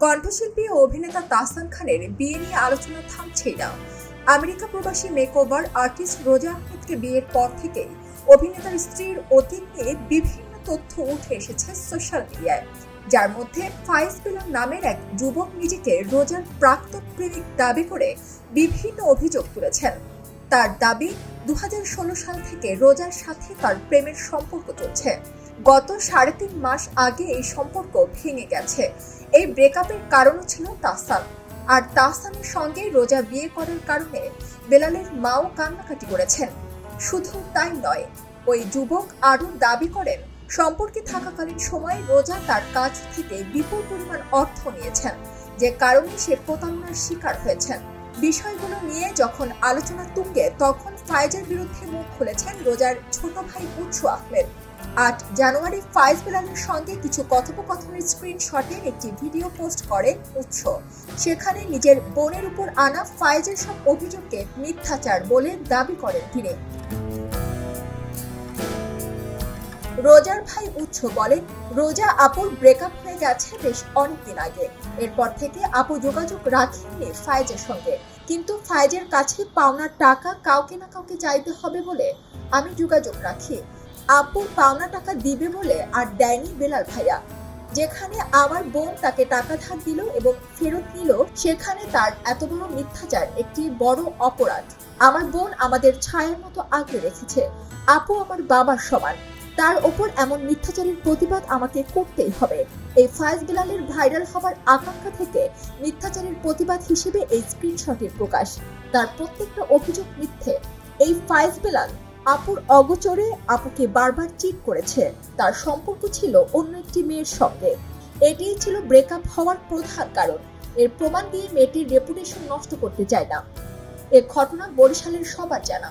কণ্ঠশিল্পী ও অভিনেতা তাহসান খানের বিয়ে নিয়ে আলোচনা থামছেই না। আমেরিকা প্রবাসী মেকওভার আর্টিস্ট রোজা আহমেদকে বিয়ের পর থেকেই অভিনেতার স্ত্রীর অতীত নিয়ে বিভিন্ন তথ্য উঠে এসেছে সোশ্যাল মিডিয়ায়। যার মধ্যে ফাইজ বেলাম নামের এক যুবক নিজেকে রোজার প্রাক্তন প্রেমিক দাবি করে বিভিন্ন অভিযোগ তুলেছেন। তার দাবি দু হাজার ষোলো সাল থেকে রোজার সাথে তার প্রেমের সম্পর্ক চলছে। গত সাড়ে তিন মাস আগে এই সম্পর্ক ভেঙে গেছে। এই ব্রেকআপের কারণ ছিল তাসান আর তাহসানের সঙ্গে রোজা বিয়ে করার কারণে বেলালের মাও কান্নাকাটি করেছেন। শুধু তাই নয়, ওই যুবক আরও দাবি করেন, সম্পর্কে থাকাকালীন সময় রোজা তার কাছ থেকে বিপুল পরিমাণ অর্থ নিয়েছেন, যে কারণে সে প্রতারণার শিকার হয়েছেন। বিষয়গুলো নিয়ে যখন আলোচনা তুঙ্গে, তখন ফায়েজের বিরুদ্ধে মুখ খুলেছেন রোজার ছোট ভাই উৎসু আহমেদ। আট জানুয়ারি ফায়েজ বেলালের সঙ্গে কিছু কথোপকথনের স্ক্রিনশটের একটি ভিডিও পোস্ট করেন উৎস। সেখানে নিজের বোনের উপর আনা ফায়েজের সব অভিযোগকে মিথ্যাচার বলে দাবি করেন তিনি। রোজার ভাই উৎস বলেন, রোজা আপুর ব্রেকআপ হয়ে গেছে বেশ অনেকদিন আগে। এরপর থেকে আপু যোগাযোগ রাখেননি ফায়েজের সঙ্গে। কিন্তু ফায়েজের কাছে পাওনার টাকা কাউকে না কাউকে চাইতে হবে বলে আমি যোগাযোগ রাখি। আপুর পাওনা টাকা দিবে বলে আর দেয়নি বেলাল ভাইয়া। যেখানে আমার বোন তাকে টাকা ধার দিল এবং ফেরত নিল, সেখানে তার এত বড় মিথ্যাচার একটি বড় অপরাধ। আমার বোন আমাদের ছায়ের মতো আগলে রেখেছে। আপু আমার বাবার সমান। তার ওপর এমন মিথ্যাচারের প্রতিবাদ আমাকে করতেই হবে। এই ফায়েজ বেলালের ভাইরাল হওয়ার আকাঙ্ক্ষা থেকে মিথ্যাচারের প্রতিবাদ হিসেবে এই স্ক্রিনশটের প্রকাশ। তার প্রত্যেকটা অভিযোগ মিথ্যে। এই ফায়েজ বেলাল আপুর অগোচরে আপুকে বারবার চিট করেছে। তার সম্পর্ক ছিল অন্য একটি মেয়ের সঙ্গে। এটিই ছিল ব্রেকআপ হওয়ার প্রধান কারণ। এর প্রমাণ দিয়ে মেয়েটির রেপুটেশন নষ্ট করতে চায় না। এ ঘটনা বরিশালের সবার জানা।